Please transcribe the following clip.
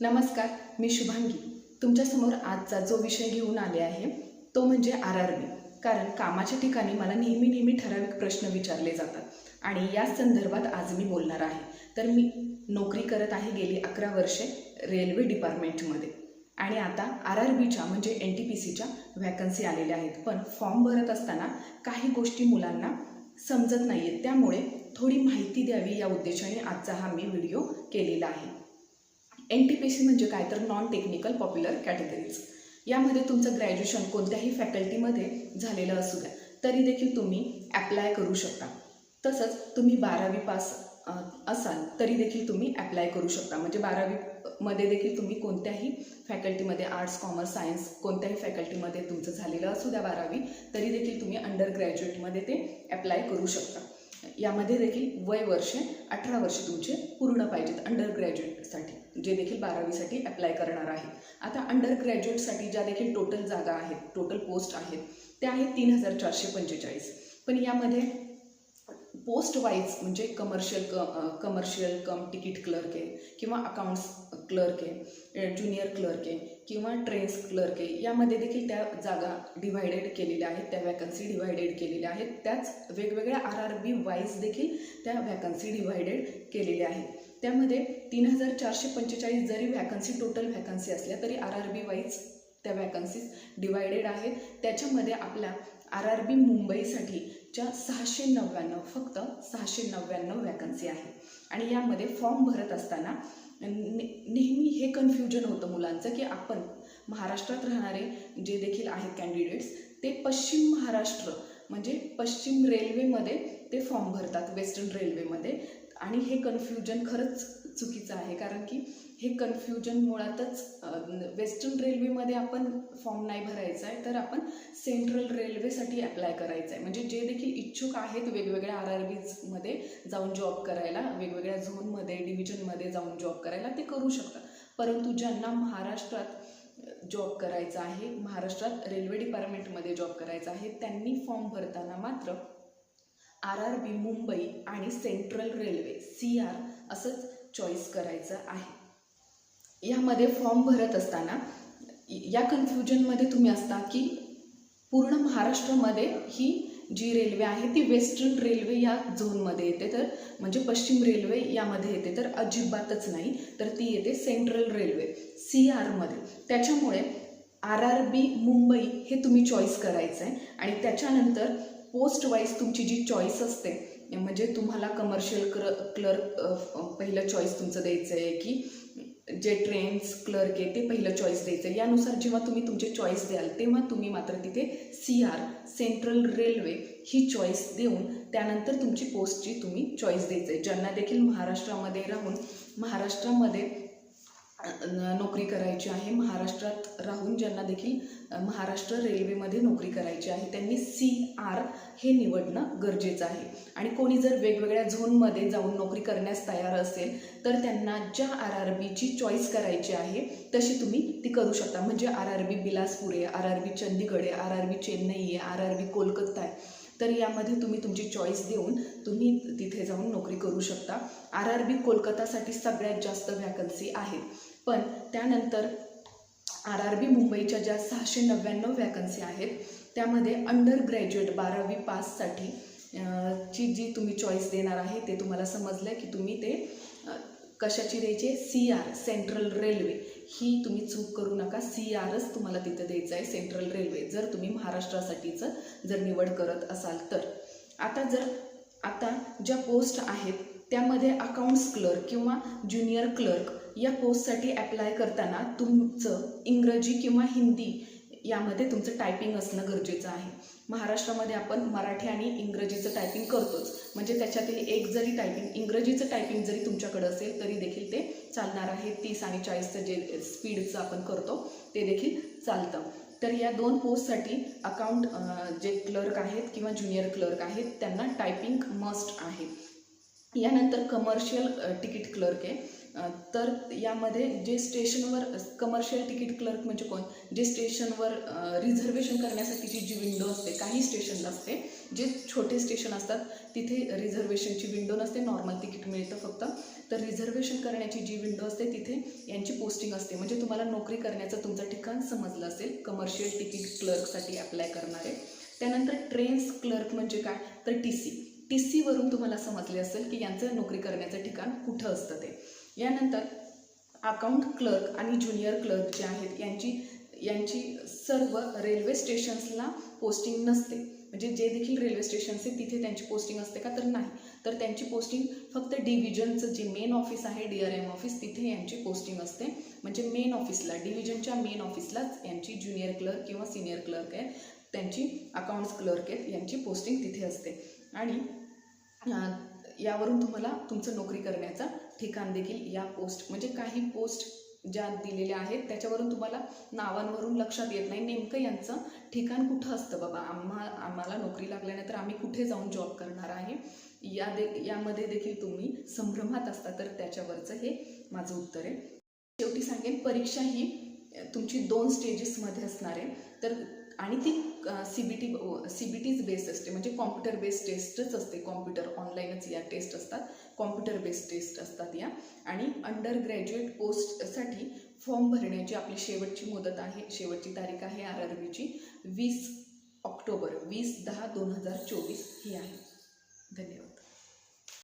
नमस्कार मी शुभांगी. तुमच्यासमोर आजचा जो विषय घेऊन आले आहे तो म्हणजे आर आर बी कारण कामाच्या ठिकाणी मला नेहमी नेहमी ठराविक प्रश्न विचारले जातात. आणि याच संदर्भात आज मी बोलणार आहे. तर मी नोकरी करत आहे गेली अकरा वर्षे रेल्वे डिपार्टमेंटमध्ये. आणि आता आर आर बीच्या म्हणजे एन टी पी सीच्या व्हॅकन्सी आलेल्या आहेत. पण फॉर्म भरत असताना काही गोष्टी मुलांना समजत नाही आहेत त्यामुळे थोडी माहिती द्यावी या उद्देशाने आजचा हा मी व्हिडिओ केलेला आहे. एन टी पी सी म्हणजे काय तर नॉन टेक्निकल पॉप्युलर कॅटेगरीज यामध्ये तुमचं ग्रॅज्युएशन कोणत्याही फॅकल्टीमध्ये झालेलं असू द्या तरी देखील तुम्ही ॲप्लाय करू शकता. तसंच तुम्ही बारावी पास असाल तरी देखील तुम्ही ॲप्लाय करू शकता. म्हणजे बारावीमध्ये देखील तुम्ही कोणत्याही फॅकल्टीमध्ये आर्ट्स कॉमर्स सायन्स कोणत्याही फॅकल्टीमध्ये तुमचं झालेलं असू द्या बारावी तरी देखील तुम्ही अंडर ग्रॅज्युएटमध्ये ते ॲप्लाय करू शकता. यामध्ये देखील वय वर्षे अठरा वर्षे तुमचे पूर्ण पाहिजेत अंडर ग्रॅज्युएटसाठी जे देखील बारावीसाठी अप्लाय करणार आहे. आता अंडर ग्रॅज्युएटसाठी ज्या देखील टोटल जागा आहेत टोटल पोस्ट आहेत त्या आहेत तीन हजार चारशे पंचेचाळीस. पण यामध्ये पोस्ट वाईज म्हणजे कमर्शियल क कमर्शियल कम तिकीट क्लर्क आहे किंवा अकाउंट्स क्लर्क आहे ज्युनियर क्लर्क आहे किंवा ट्रेन्स क्लर्क आहे यामध्ये देखील त्या जागा डिव्हायडेड केलेल्या आहेत त्या वॅकन्सी डिव्हायडेड केलेल्या आहेत. त्याच वेगवेगळ्या आर आर बी वाईज देखील त्या वॅकन्सी डिव्हायडेड केलेल्या आहेत. त्यामध्ये तीन हजार चारशे पंचेचाळीस जरी व्हॅकन्सी टोटल व्हॅकन्सी असल्या तरी आर आर बी वाईज त्या वॅकन्सीज डिवायडेड आहेत. त्याच्यामध्ये आपल्या आर आर बी मुंबईसाठीच्या सहाशे नव्याण्णव फक्त सहाशे नव्याण्णव वॅकन्सी आहे. आणि यामध्ये फॉर्म भरत असताना ने नेहमी हे कन्फ्युजन होतं मुलांचं की आपण महाराष्ट्रात राहणारे जे देखील आहेत कॅन्डिडेट्स ते पश्चिम महाराष्ट्र म्हणजे पश्चिम रेल्वेमध्ये ते फॉर्म भरतात वेस्टर्न रेल्वेमध्ये आणि हे कन्फ्युजन खरंच चुकीचं आहे. कारण की हे कन्फ्युजन मुळातच वेस्टर्न रेल्वेमध्ये आपण फॉर्म नाही भरायचा आहे तर आपण सेंट्रल रेल्वेसाठी अप्लाय करायचं आहे. म्हणजे जे देखील इच्छुक आहेत वेगवेगळ्या आर आर बीजमध्ये जाऊन जॉब करायला वेगवेगळ्या झोनमध्ये डिव्हिजनमध्ये जाऊन जॉब करायला ते करू शकतात. परंतु ज्यांना महाराष्ट्रात जॉब करायचा आहे महाराष्ट्रात रेल्वे डिपार्टमेंटमध्ये जॉब करायचा आहे त्यांनी फॉर्म भरताना मात्र आर आर बी मुंबई आणि सेंट्रल रेल्वे सी आर असंच चॉईस करायचं आहे. यामध्ये फॉर्म भरत असताना या कन्फ्युजनमध्ये तुम्ही असता की पूर्ण महाराष्ट्रामध्ये ही जी रेल्वे आहे ती वेस्टर्न रेल्वे या झोनमध्ये येते. तर म्हणजे पश्चिम रेल्वे यामध्ये येते. तर अजिबातच नाही. तर ती येते सेंट्रल रेल्वे सी आरमध्ये त्याच्यामुळे आर आर बी मुंबई हे तुम्ही चॉईस करायचं आहे आणि त्याच्यानंतर पोस्ट वाईज तुमची जी चॉईस असते म्हणजे तुम्हाला कमर्शियल क्र क्लर्क पहिलं चॉईस तुमचं द्यायचं आहे की जे ट्रेन्स क्लर्क आहे ते पहिलं चॉईस द्यायचं आहे यानुसार जेव्हा तुम्ही तुमचे चॉईस द्याल तेव्हा तुम्ही मात्र तिथे सी आर सेंट्रल रेल्वे ही चॉईस देऊन त्यानंतर तुमची पोस्टची तुम्ही चॉईस द्यायचं आहे ज्यांना देखील महाराष्ट्रामध्ये राहून महाराष्ट्रामध्ये नोकरी करायची आहे. महाराष्ट्रात राहून ज्यांना देखील महाराष्ट्र रेल्वेमध्ये नोकरी करायची आहे त्यांनी सी आर हे निवडणं गरजेचं आहे. आणि कोणी जर वेगवेगळ्या झोनमध्ये जाऊन नोकरी करण्यास तयार असेल तर त्यांना ज्या आर आर बीची चॉईस करायची आहे तशी तुम्ही ती करू शकता. म्हणजे आर आर बी बिलासपूर आहे आर आर बी चंदीगड आहे आर आर बी चेन्नई आहे आर आर बी कोलकाता आहे. तर यामध्ये तुम्ही तुमची चॉईस देऊन तुम्ही तिथे जाऊन नोकरी करू शकता. आर आर बी कोलकातासाठी सगळ्यात जास्त व्हॅकन्सी आहेत. पण त्यानंतर आर आर बी मुंबईच्या ज्या सहाशे नव्याण्णव वॅकन्सी आहेत त्यामध्ये अंडर ग्रॅज्युएट बारावी पाससाठी ची जी तुम्ही चॉईस देणार आहे ते तुम्हाला समजलं की तुम्ही ते कशाची द्यायची? सी आर सेंट्रल रेल्वे ही तुम्ही चूक करू नका. सी आरच तुम्हाला तिथं द्यायचं आहे सेंट्रल रेल्वे जर तुम्ही महाराष्ट्रासाठीचं जर निवड करत असाल तर. आता जर आता ज्या पोस्ट आहेत त्यामध्ये अकाउंट्स क्लर्क किंवा ज्युनियर क्लर्क या पोस्टसाठी अप्लाय करताना तुमचं इंग्रजी किंवा हिंदी यामध्ये तुमचं टायपिंग असणं गरजेचं आहे. महाराष्ट्रामध्ये आपण मराठी आणि इंग्रजीचं टायपिंग करतोच. म्हणजे त्याच्यातील एक जरी टायपिंग इंग्रजीचं टायपिंग जरी तुमच्याकडे असेल तरी देखील ते चालणार आहे. तीस आणि चाळीसचं जे स्पीडचं आपण करतो ते देखील चालतं. तर या दोन पोस्टसाठी अकाउंट जे क्लर्क आहेत किंवा ज्युनियर क्लर्क आहेत त्यांना टायपिंग मस्ट आहे. यानंतर कमर्शियल तिकीट क्लर्क आहे. तर यामध्ये जे स्टेशनवर कमर्शियल तिकीट क्लर्क म्हणजे कोण? जे स्टेशनवर रिझर्वेशन करण्यासाठीची जी विंडो असते काही स्टेशनला असते जे छोटे स्टेशन असतात तिथे रिझर्वेशनची विंडो नसते नॉर्मल तिकीट मिळतं फक्त. तर रिझर्वेशन करण्याची जी विंडो असते तिथे यांची पोस्टिंग असते. म्हणजे तुम्हाला नोकरी करण्याचं तुमचं ठिकाण समजलं असेल कमर्शियल तिकीट क्लर्कसाठी अप्लाय करणारे. त्यानंतर ट्रेन्स क्लर्क म्हणजे काय? तर टी सी टी सीवरून तुम्हाला समजले असेल की यांचं नोकरी करण्याचं ठिकाण कुठं असतं ते. यानंतर अकाउंट क्लर्क आणि ज्युनियर क्लर्क जे आहेत यांची यांची सर्व रेल्वे स्टेशन्सला पोस्टिंग नसते. म्हणजे जे देखील रेल्वे स्टेशन्स आहेत तिथे त्यांची पोस्टिंग असते का? तर नाही. तर त्यांची पोस्टिंग फक्त डिव्हिजनचं जे मेन ऑफिस आहे डी आर एम ऑफिस तिथे यांची पोस्टिंग असते. म्हणजे मेन ऑफिसला डिव्हिजनच्या मेन ऑफिसलाच यांची ज्युनियर क्लर्क किंवा सिनियर क्लर्क आहे त्यांची अकाउंट्स क्लर्क आहेत यांची पोस्टिंग तिथे असते. आणि यावरून तुम्हाला तुमचं नोकरी करण्याचा ठिकाण देखील या पोस्ट म्हणजे काही पोस्ट ज्या दिलेल्या आहेत त्याच्यावरून तुम्हाला नावांवरून लक्षात येत नाही. नेमकं यांचं ठिकाण कुठं असतं बाबा? आम्हा आम्हाला नोकरी लागल्यानंतर आम्ही कुठे जाऊन जॉब करणार आहे? या दे यामध्ये देखील तुम्ही संभ्रमात असता तर त्याच्यावरचं हे माझं उत्तर आहे. शेवटी सांगेन परीक्षा ही तुमची दोन स्टेजेसमध्ये असणार आहे. तर आणि ती C B T C B Ts based असते. म्हणजे कॉम्प्युटर बेस्ड टेस्टच असते. कॉम्प्युटर ऑनलाईनच या टेस्ट असतात. कॉम्प्युटर बेस्ड टेस्ट असतात या. आणि अंडर ग्रॅज्युएट पोस्टसाठी फॉर्म भरण्याची आपली शेवटची मुदत आहे. शेवटची तारीख आहे आर आर बीची वीस ऑक्टोबर. वीस दहा दोन हजार चोवीस ही आहे. धन्यवाद.